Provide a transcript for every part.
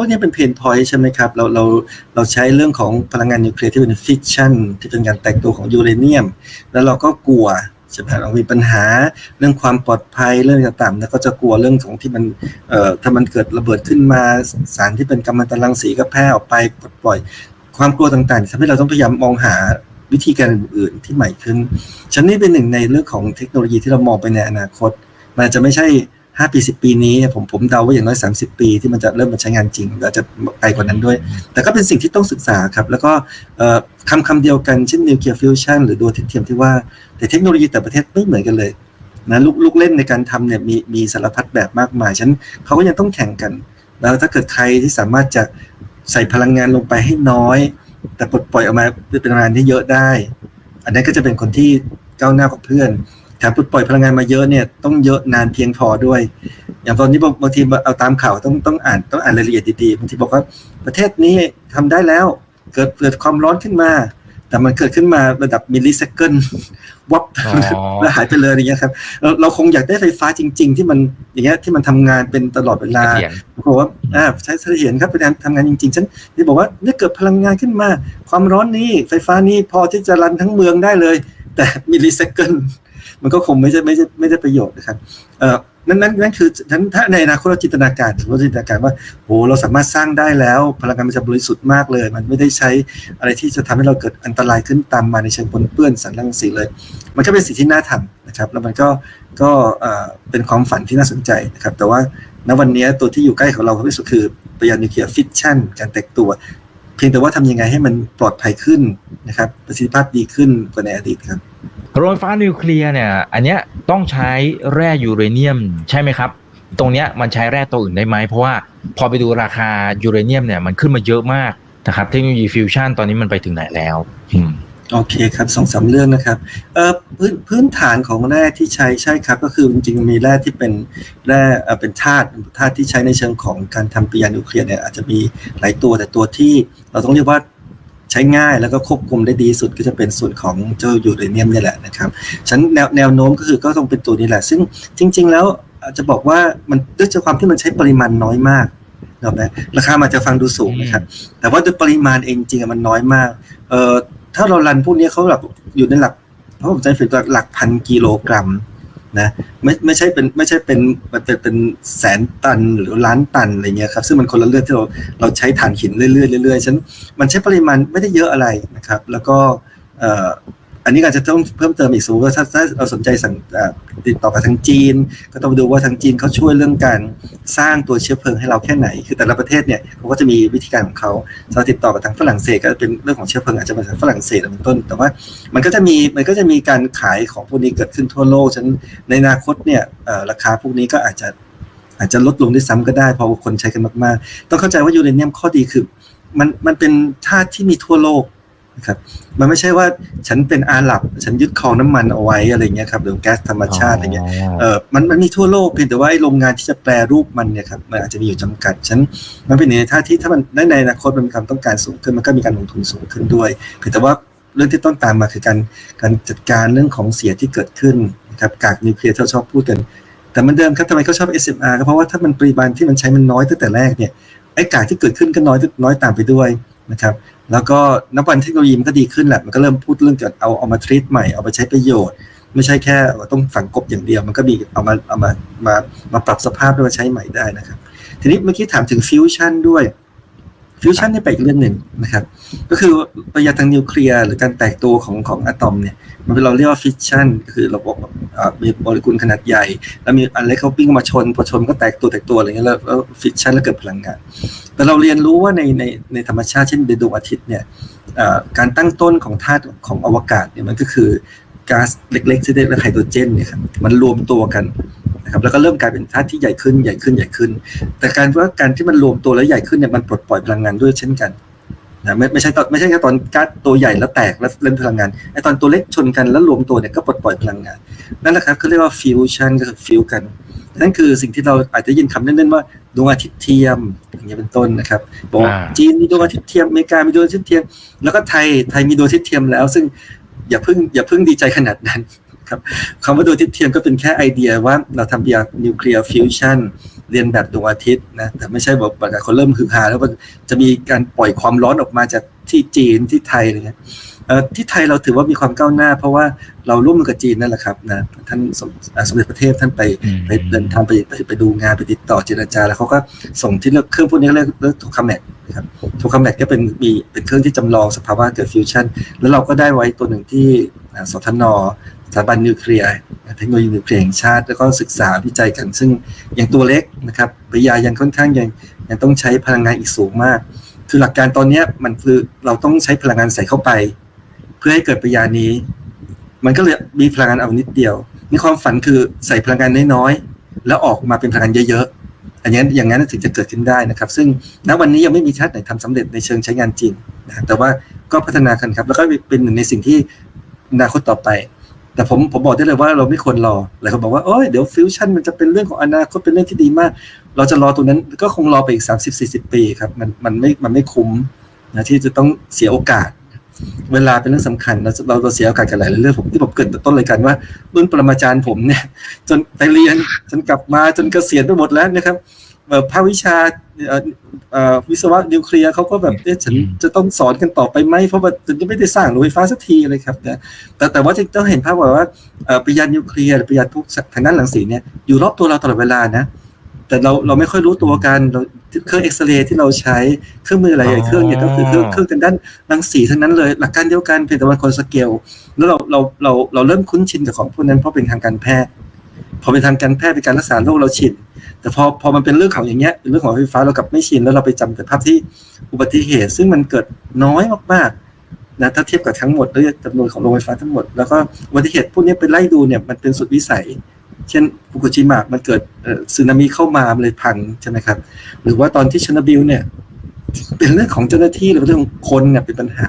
เพราะนี่เป็นเพนพอยต์ใช่ไหมครับ เราเราเราใช้เรื่องของพลังงานนิวเคลียร์ที่เป็นฟิชชันที่เป็นการแตกตัวของยูเรเนียม แล้วเราก็กลัวใช่ไหมเรามีปัญหาเรื่องความปลอดภัยเรื่องต่างๆแล้วก็จะกลัวเรื่องของที่มันเอ่อถ้ามันเกิดระเบิดขึ้นมาสารที่เป็นกัมมันตรังสีก็แพร่ออกไปปลดปล่อย ความกลัวต่างๆทำให้เราต้องพยายามมองหาวิธีการอื่นๆที่ใหม่ขึ้นฉันนี่เป็นหนึ่งในเรื่องของเทคโนโลยีที่เรามองไปในอนาคต มันจะไม่ใช่ 5ปี10ปีนี้ผมผมเดาว่าอย่างน้อย30ปีที่มันจะเริ่มมาใช้งานจริงแล้วจะไกลกว่านั้นด้วย แต่ก็เป็นสิ่งที่ต้องศึกษาครับ แล้วก็เอ่อคำคำเดียวกันเช่นนิวเคลียร์ฟิวชันหรือดวงอาทิตย์เทียมที่ว่าแต่เทคโนโลยีแต่ประเทศไม่เหมือนกันเลยนะลูกลูกเล่นในการทำเนี่ยมีมีสารพัดแบบมากมายฉะนันเขาก็ยังต้องแข่งกัน แล้วถ้าเกิดใครที่สามารถจะใส่พลังงานลงไปให้น้อย แต่ปลดปล่อยออกมาเป็นพลังงานที่เยอะได้ อันนั้นก็จะเป็นคนที่ก้าวหน้ากว่าเพื่อน แถมปลดปล่อยพลังงานมาเยอะเนี่ยต้องเยอะนานเพียงพอด้วย อย่างตอนนี้บางบางทีเอาตามข่าวต้องต้องอ่านต้องอ่านรายละเอียดดีๆบางทีบอกว่าประเทศนี้ทำได้แล้วเกิดเกิดความร้อนขึ้นมา แต่มันเกิดขึ้นมาระดับมิลลิเซคันวับอ๋อแล้วหายไปเลยอย่างเงี้ยครับเราเราคงอยากได้ไฟฟ้าจริง ๆ ที่มันอย่างเงี้ยที่มันทำงานเป็นตลอดเวลาเสถียรบอกว่าอ่าใช้เสถียรครับเป็นการทำงานจริงๆฉันที่บอกว่าเนี่ยเกิดพลังงานขึ้นมา ความร้อนนี้ไฟฟ้านี้พอที่จะรันทั้งเมืองได้เลย แต่มิลลิเซคัน มันก็คงไม่ใช่ไม่ใช่ไม่ได้ประโยชน์นะครับเอ่อนั่นนั่นนั่นคือนั้นถ้าในอนาคตเราจินตนาการเราจินตนาการว่าโอ้เราสามารถสร้างได้แล้ว พลังงานมันจะบริสุทธิ์มากเลย มันไม่ได้ใช้อะไรที่จะทำให้เราเกิดอันตรายขึ้นตามมาในเชิงปนเปื้อนสารรังสีเลย มันก็เป็นสิ่งที่น่าทำนะครับ แล้วมันก็ก็เอ่อเป็นความฝันที่น่าสนใจนะครับ แต่ว่าณวันนี้ตัวที่อยู่ใกล้ของเราที่สุดคือปยานนิวเคลียร์ฟิชชั่นการแตกตัว เพียงแต่ว่าทำยังไงให้มันปลอดภัยขึ้นนะครับประสิทธิภาพดีขึ้นกว่าในอดีตครับ โรงไฟฟ้านิวเคลียร์เนี่ยอันเนี้ยต้องใช้แร่ยูเรเนียมใช่ไหมครับ ตรงเนี้ยมันใช้แร่ตัวอื่นได้ไหมเพราะว่าพอไปดูราคายูเรเนียมเนี่ยมันขึ้นมาเยอะมากนะครับเทคโนโลยีฟิวชันตอนนี้มันไปถึงไหนแล้วโอเคครับสองสามเรื่องนะครับเอ่อพื้นพื้นฐานของแร่ที่ใช้ใช่ครับ ก็คือจริงๆมีแร่ที่เป็นแร่เอ่อเป็นธาตุธาตุที่ใช้ในเชิงของการทำปิยานิวเคลียร์เนี่ยอาจจะมีหลายตัวแต่ตัวที่เราต้องเรียกว่า ใช้ง่ายแล้วก็ควบคุมได้ดีสุดก็จะเป็นส่วนของเจ้ายูเรเนียมนี่แหละนะครับฉันแนวแนวโน้มก็คือก็ต้องเป็นตัวนี้แหละ ซึ่งจริง ๆ แล้วอาจจะบอกว่ามันด้วยความที่มันใช้ปริมาณน้อยมากนะครับราคามันจะฟังดูสูงนะครับ แต่ว่าด้วยปริมาณเองจริงๆมันน้อยมากเอ่อถ้าเรารันพวกนี้เขาแบบอยู่ในหลักเพราะผมจำเป็นหลักพันกิโลกรัม นะไม่ไม่ใช่เป็นไม่ใช่เป็นมันเป็นเป็นแสนตันหรือล้านตันอะไรเงี้ยครับซึ่งมันคนละเรื่องที่เราเราใช้ถ่านหินเรื่อยๆเรื่อยๆฉะนันมันใช้ปริมาณไม่ได้เยอะอะไรนะครับ แล้วก็เอันนี้อาจจะต้องเพิ่มเติมอีกสมมติว่าถ้าถ้าเราสนใจสั่งติดต่อกับทางจีน ก็ต้องดูว่าทางจีนเขาช่วยเรื่องการสร้างตัวเชื้อเพลิงให้เราแค่ไหน คือแต่ละประเทศเนี่ยเขาก็จะมีวิธีการของเขาเราติดต่อกับทางฝรั่งเศสก็เป็นเรื่องของเชื้อเพลิงอาจจะมาจากฝรั่งเศสเป็นต้น แต่ว่ามันก็จะมีมันก็จะมีการขายของพวกนี้เกิดขึ้นทั่วโลกฉะนันในอนาคตเนี่ยราคาพวกนี้ก็อาจจะอาจจะลดลงด้วยซ้ำก็ได้พราะว่าคนใช้กันมากๆ ต้องเข้าใจว่ายูเรเนียมข้อดีคือมันมันเป็นธาตุที่มีทั่วโลก นะครับมันไม่ใช่ว่าฉันเป็นอาหรับ ฉันยึดครองน้ำมันเอาไว้อะไรเงี้ยครับหรือแก๊สธรรมชาติอะไรเงี้ยเออมันมันมีทั่วโลกเพียงแต่ว่าไอ้โรงงานที่จะแปรรูปมันเนี่ยครับมันอาจจะมีอยู่จำกัดฉะนันมันเป็นในท่าที่ถ้ามันได้ในอนาคตมันมีความต้องการสูงขึ้นมันก็มีการลงทุนสูงขึ้นด้วยเพียงแต่ว่าเรื่องที่ต้องตามมาคือการการจัดการเรื่องของเสียที่เกิดขึ้นนะครับกากนิวเคลียร์ที่เราชอบพูดกัน แต่เหมันเดิมครับทำไมเขาชอบ SMR ก็เพราะว่าถ้ามันปริมาณที่มันใช้มันน้อยตั้งแต่แรกเนี่ยไอ้กากที่เกิดขึ้นก็น้อยน้อยตามไปด้วย นะครับ แล้วก็นับวันเทคโนโลยีมันก็ดีขึ้นแหละ มันก็เริ่มพูดเรื่องเกี่ยวกับเอาเอามาทรีตใหม่ เอาไปใช้ประโยชน์ ไม่ใช่แค่ว่าต้องฝังกบอย่างเดียว มันก็มีเอามาเอามามามาปรับสภาพด้วมาใช้ใหม่ได้นะครับ ทีนี้เมื่อกี้ถามถึงฟิวชั่นด้วย ฟิวชั่นนี่ไปนอีกเรื่องหนึ่งนะครับ ก็คือปฏิกิริยาทางนิวเคลียร์หรือการแตกตัวของของอะตอมเนี่ย มันเป็นเราเรียกว่าฟิชชั่นก็คือระบบแบอ่ามีโมเลกุลขนาดใหญ่ แล้วมีอะไรเขาปิ้งมาชนพอชนก็แตกตัวแตกตัวอะไรเงี้ยแล้วฟิชชั่นแล้วเกิดพลังงาน แต่เราเรียนรู้ว่าในในในธรรมชาติเช่นในดวงอาทิตย์เนี่ยการตั้งต้นของธาตุของอวกาศเนี่ยมันก็คือก๊าซเล็กๆที่เรียกว่าไฮโดรเจนเนี่ยครับมันรวมตัวกัน นะครับแล้วก็เริ่มกลายเป็นธาตุที่ใหญ่ขึ้นใหญ่ขึ้นใหญ่ขึ้น แต่การว่าการที่มันรวมตัวแล้วใหญ่ขึ้นเนี่ยมันปลดปล่อยพลังงานด้วยเช่นกันนะไม่ไม่ใช่ตอนไม่ใช่แค่ตอนก๊าซตัวใหญ่แล้วแตกแล้วเล่นพลังงานไอ้ตอนตัวเล็กชนกันแล้วรวมตัวเนี่ยก็ปลดปล่อยพลังงานนั่นแหละครับเขาเรียกว่าฟิวชันก็คือฟิวกันนั่นคือสิ่งที่เราอาจจะยินคำเล่นๆว่าดวงอาทิตย์เทียมอย่างเงี้ยเป็นต้นนะครับบอกอ่าจีนมีดวงอาทิตย์เทียมอเมริกามีดวงอาทิตย์เทียม แล้วก็ไทยไทยมีดวงอาทิตย์เทียมแล้ว ซึ่งอย่าเพิ่งอย่าเพิ่งดีใจขนาดนั้น ครับคำว่าดวงอาทิตย์เทียมก็เป็นแค่ไอเดียว่าเราทำเบียร์นิวเคลียร์ฟิวชันเรียนแบบดวงอาทิตย์นะแต่ไม่ใช่แบบประกาศคนเริ่มฮือฮาแล้วมันจะมีการปล่อยความร้อนออกมาจากที่จีนที่ไทยอะไรเงี้ยเอ่อที่ไทยเราถือว่ามีความก้าวหน้า เพราะว่าเราร่วมมือกับจีนนั่นแหละครับนะท่านสมอ่าสมเด็จพระเทพท่านไปอืมไปเดินทางไปไปไปดูงานไปติดต่อเจรจา แล้วเขาก็ส่งที่เลือกเครื่องพวกนี้เรียกเรียกโทคาแมทนะครับโทคาแมทก็เป็นมีเป็นเครื่องที่จำลองสภาวะเกิดฟิวชั่น แล้วเราก็ได้ไว้ตัวหนึ่งที่อ่า สทนสถาบันนิวเคลียร์เทคโนโลยีนิวเคลียร์แห่งชาติ แล้วก็ศึกษาวิจัยกัน ซึ่งอยังตัวเล็กนะครับปริยายังค่อนข้างยังยังต้องใช้พลังงานอีกสูงมาก คือหลักการตอนนี้มันคือเราต้องใช้พลังงานใส่เข้าไป เพื่อให้เกิดปริยานี้ มันก็เลยมีพลังงานเอานิดเดียวมีความฝันคือใส่พลังงานน้อยๆแล้วออกมาเป็นพลังงานเยอะๆอันนี้อย่างนั้นถึงจะเกิดขึ้นได้นะครับ ซึ่งณวันนี้ยังไม่มีชาติไหนทำสำเร็จในเชิงใช้งานจริงนะแต่ว่าก็พัฒนากันครับ แล้วก็เป็นหนึ่งในสิ่งที่ อนาคตต่อไป แต่ผมผมบอกได้เลยว่าเราไม่ควรรอหลายคนบอกว่าโอ้ยเดี๋ยวฟิวชั่นมันจะเป็นเรื่องของอนาคตเป็นเรื่องที่ดีมาก เราจะรอตรงนั้นก็คงรอไปอีก 30-40 ปีครับมันมันไม่มันไม่คุ้มนะที่จะต้องเสียโอกาส เวลาเป็นเรื่องสำคัญเราเราเราเสียโอกาสกันหลายเรื่องผมที่ผมเกิดต้นรายการว่ารุ่นปรมาจารย์ผมเนี่ย จนไปเรียนจนกลับมาจนเกษียณไปหมดแล้วนะครับ เอ่อภาควิชาเอ่อเอ่อวิศวะนิวเคลียร์เขาก็แบบเอ๊ะฉันอืมจะต้องสอนกันต่อไปไหมเพราะว่าจะไม่ได้สร้างโรงไฟฟ้าสักทีเลยครับนะแต่แต่ว่าที่ต้องเห็นภาพว่าว่าเอ่อปริญญานิวเคลียร์หรือปริญญาพวกทางด้านรังสีเนี่ยอยู่รอบตัวเราตลอดเวลานะแต่เราเราไม่ค่อยรู้ตัวกันเราเครื่องเอ็กซเรย์ที่เราใช้เครื่องมือหลายๆเครื่องเนี่ยก็คือเครื่องเครื่องทางด้านรังสีทั้งนั้นเลย หลักการเดียวกันเพียงแต่ว่าคนสเกลแล้วเราเราเราเราเริ่มคุ้นชินกับของพวกนั้นเพราะเป็นทางการแพทย์พอเป็นทางการแพทย์เป็นการรักษาโรคเราชิน แต่พอพอมันเป็นเรื่องของอย่างเงี้ยเป็นเรื่องของไฟฟ้าเรากลับไม่ชินแล้วเราไปจำแต่ภาพที่อุบัติเหตุ ซึ่งมันเกิดน้อยมากๆนะถ้าเทียบกับทั้งหมดด้วยจำนวนของโรงไฟฟ้าทั้งหมด แล้วก็อุบัติเหตุพวกนี้ไปไล่ดูเนี่ยมันเป็นสุดวิสัย เช่นฟุกุชิมะมันเกิดสึนามิเข้ามามันเลยพังใช่ไหมครับหรือว่าตอนที่ชนบิลเนี่ยเป็นเรื่องของเจ้าหน้าที่หรือเรื่องของคนเนี่ยเป็นปัญหา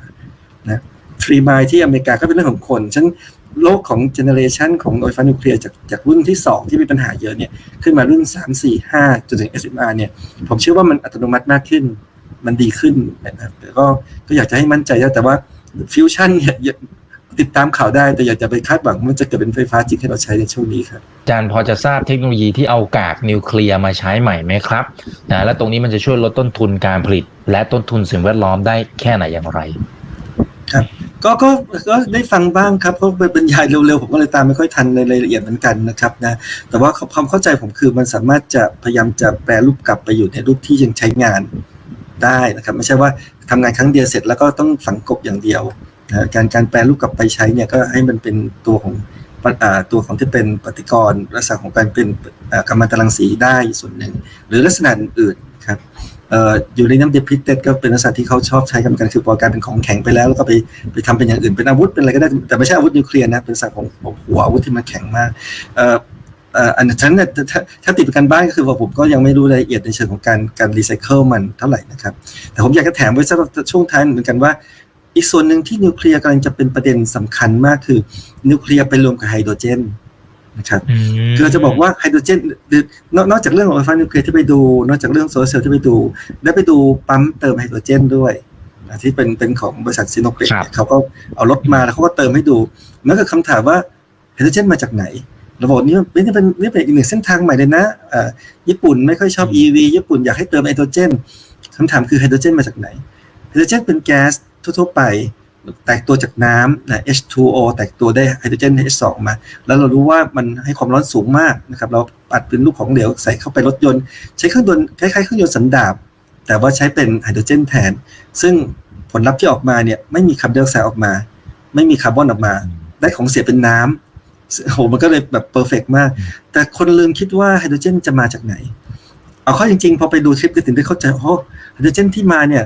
นะฟรีมายที่อเมริกาก็เป็นเรื่องของคนฉัน โลกของเจเนเรชันของโรงไฟฟ้านิวเคลียร์จากจากรุ่นที่ 2 ที่มีปัญหาเยอะเนี่ยขึ้นมารุ่น 3 4 5 จนถึง SMR เนี่ยผมเชื่อว่ามันอัตโนมัติมากขึ้น มันดีขึ้นนะครับแต่ก็ก็อยากจะให้มั่นใจนะแต่ว่าฟิวชั่นเนี่ยติดตามข่าวได้แต่อยากจะไปคาดหวังว่ามันจะเกิดเป็นไฟฟ้าจริงให้เราใช้ในช่วงนี้ครับอาจารย์พอจะทราบเทคโนโลยีที่เอากากนิวเคลียร์มาใช้ใหม่ไหมครับนะและตรงนี้มันจะช่วยลดต้นทุนการผลิต และต้นทุนสิ่งแวดล้อมได้แค่ไหนอย่างไร ก็ก็ก็ได้ฟังบ้างครับเพราะไปบรรยายเร็วๆผมก็เลยตามไม่ค่อยทันในรายละเอียดเหมือนกันนะครับนะแต่ว่าความเข้าใจผมคือมันสามารถจะพยายามจะแปลรูปกลับไปอยู่ในรูปที่ยังใช้งานได้นะครับ ไม่ใช่ว่าทำงานครั้งเดียวเสร็จแล้วก็ต้องฝังกบอย่างเดียวนะการการแปลรูปกลับไปใช้เนี่ยก็ให้มันเป็นตัวของตัวของที่เป็นปฏิกรณ์ลักษณะของการเป็นกัมมันตรังสีได้ส่วนหนึ่ง หรือลักษณะอื่นๆครับ ยูเรเนียมเดพิเตตก็เป็นลักษณะที่เขาชอบใช้กันกันคือพอกลายเป็นของแข็งไปแล้ว แล้วก็ไปไปทำเป็นอย่างอื่นเป็นอาวุธเป็นอะไรก็ได้แต่ไม่ใช่อาวุธนิวเคลียร์นะเป็นลักษณะของหัวอาวุธที่มันแข็งมากอันนั้นเนี่ยถ้าติดประกันบ้านก็คือว่าผมก็ยังไม่รู้รายละเอียดในเชิงของการการรีไซเคิลมันเท่าไหร่นะครับแต่ผมอยากจะแถมไว้สักช่วงท้ายเหมือนกันว่า อีกส่วนหนึ่งที่นิวเคลียร์กำลังจะเป็นประเด็นสำคัญมากคือนิวเคลียร์ไปรวมกับไฮโดรเจน นะครับคือจะบอกว่าไฮโดรเจนหรือนอกนอกจากเรื่องของไฟฟ้านิวเคลียร์ที่ไปดู นอกจากเรื่องโซลาร์เซลล์ที่ไปดู ได้ไปดูปั๊มเติมไฮโดรเจนด้วยอะที่เป็นเป็นของบริษัทซิโนเปกครับเขาก็เอารถมาแล้วเขาก็เติมให้ดูนั่นก็คำถามว่าไฮโดรเจนมาจากไหนเราบอกนี่นี่เป็นนี่เป็นอีกหนึ่งเส้นทางใหม่เลยนะอ่าญี่ปุ่นไม่ค่อยชอบ EV ญี่ปุ่นอยากให้เติมไฮโดรเจนคำถามคือไฮโดรเจนมาจากไหนไฮโดรเจนเป็นแก๊สทั่วๆไป แตกตัวจากน้ำนะ H2O แตกตัวได้ไฮโดรเจน H2 มา แล้วเรารู้ว่ามันให้ความร้อนสูงมากนะครับ เราปัดเป็นลูกของเหลวใส่เข้าไปรถยนต์ ใช้เครื่องยนต์คล้ายๆเครื่องยนต์สันดาปแต่ว่าใช้เป็นไฮโดรเจนแทน ซึ่งผลลัพธ์ที่ออกมาเนี่ยไม่มีคาร์บอนไดออกไซด์ออกมา ไม่มีคาร์บอนออกมา ได้ของเสียเป็นน้ำซึ่งโอ้โหมันก็เลยแบบเพอร์เฟกมาก แต่คนลืมคิดว่าไฮโดรเจนจะมาจากไหน เอาเข้าจริงๆ พอไปดูคลิปก็ถึงได้เข้าใจโอ้ไฮโดรเจนที่มาเนี่ย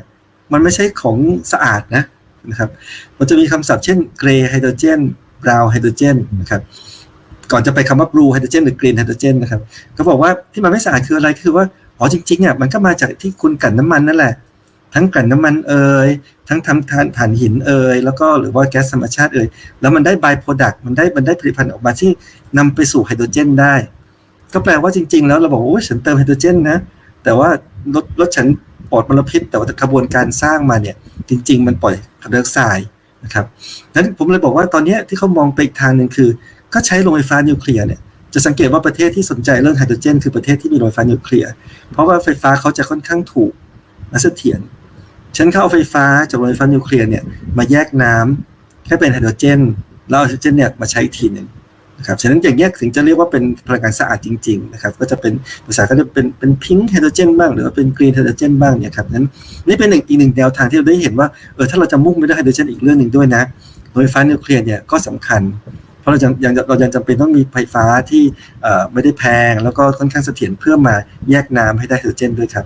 มันไม่ใช่ของสะอาดนะ นะครับ มันจะมีคำศัพท์เช่นเกรย์ไฮโดรเจนบราวน์ไฮโดรเจนนะครับ ก่อนจะไปคำว่าบลูไฮโดรเจนหรือกรีนไฮโดรเจนนะครับเขาบอกว่าที่มันไม่สะอาดคืออะไรคือว่าอ๋อจริงๆอะมันก็มาจากที่คุณกลั่นน้ำมันนั่นแหละ ทั้งกลั่นน้ำมันเอ่ยทั้งทำทานถ่านหินเอ่ยแล้วก็หรือว่าแก๊สธรรมชาติเอ่ยแล้วมันได้บายโปรดักต์มันได้มันได้ผลิตภัณฑ์ออกมาที่นำไปสู่ไฮโดรเจนได้ ก็แปลว่าจริง ๆ แล้วเราบอกโอ้ยฉันเติมไฮโดรเจนนะแต่ว่ารถรถฉัน ปลอดมลพิษ แต่ว่ากระบวนการสร้างมาเนี่ยจริง ๆ มันปล่อยคาร์บอนไดออกไซด์นะครับนั้นผมเลยบอกว่าตอนนี้ที่เขามองไปอีกทางหนึ่งคือ ก็ใช้โรงไฟฟ้านิวเคลียร์เนี่ยจะสังเกตว่าประเทศที่สนใจเรื่องไฮโดรเจน คือประเทศที่มีโรงไฟฟ้านิวเคลียร์เพราะว่าไฟฟ้าเขาจะค่อนข้างถูกและเสถียรฉันเข้าเอาไฟฟ้าจากโรงไฟฟ้านิวเคลียร์เนี่ยมาแยกน้ำให้เป็นไฮโดรเจนแล้วเอาไฮโดรเจนเนี่ยมาใช้อีกทีหนึ่ง นะครับฉะนั้นอย่างเงี้ยถึงจะเรียกว่าเป็นพลังงานสะอาดจริงๆนะครับก็จะเป็นภาษาก็จะเป็นเป็นพิงค์ไฮโดรเจนบ้าง หรือว่าเป็นกรีนไฮโดรเจนบ้างเนี่ยครับนั้นนี่เป็นอีกหนึ่งแนวทางที่เราได้เห็นว่าเออถ้าเราจะมุ่งไปเรื่องไฮโดรเจนอีกเรื่องหนึ่งด้วยนะโรงไฟฟ้านิวเคลียร์เนี่ยก็สำคัญ เพราะเรายังยังเรายังจำเป็นต้องมีไฟฟ้าที่เอ่อไม่ได้แพง แล้วก็ค่อนข้างเสถียรเพื่อมาแยกน้ำให้ได้ไฮโดรเจนด้วยครับ